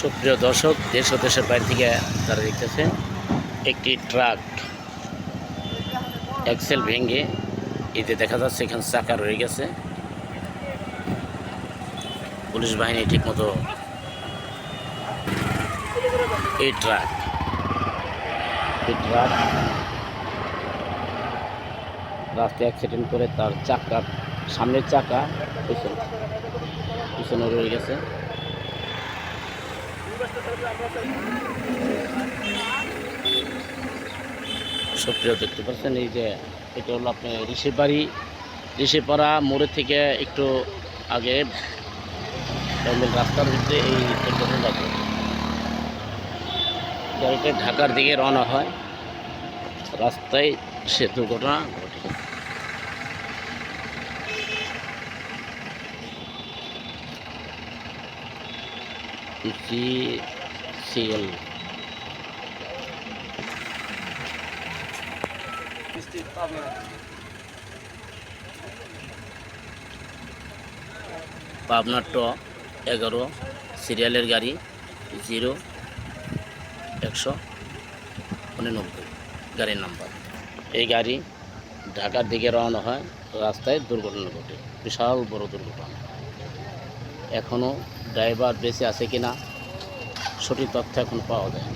সুপ্রিয় দর্শক, দেশ ও দেশের বাইরে থেকে তারা দেখতেছে একটি ট্রাক এক্সেল ভেঙে এতে দেখা যাচ্ছে এখানে চাকা রয়ে গেছে। পুলিশ বাহিনী ঠিকমতো এই ট্রাক এই ট্রাক রাস্তায় অ্যাক্সিডেন্ট করে তার চাকা সামনের চাকা পিছনে পিছনে রয়ে গেছে। সুপ্রিয় দেখতে পাচ্ছেন, এই যে এটা হলো আপনার ঋষিবাড়ি ঋষিপাড়া মোড়ের থেকে একটু আগে রাস্তার ভিতরে এই দুর্ঘটনা ঘটে। গাড়িটা ঢাকার দিকে রওনা হয়। রাস্তায় সে দুর্ঘটনা ঘটে। জি সিএল পাবনা ট এগারো, সিরিয়ালের গাড়ি জিরো, একশো উননব্বই, গাড়ির নাম্বার। এই গাড়ি ঢাকার দিকে রওনা হয়, রাস্তায় দুর্ঘটনা ঘটে। বিশাল বড় দুর্ঘটনা। এখনও ড্রাইভার বেঁচে আছে কিনা? সঠিক তথ্য এখন পাওয়া যায়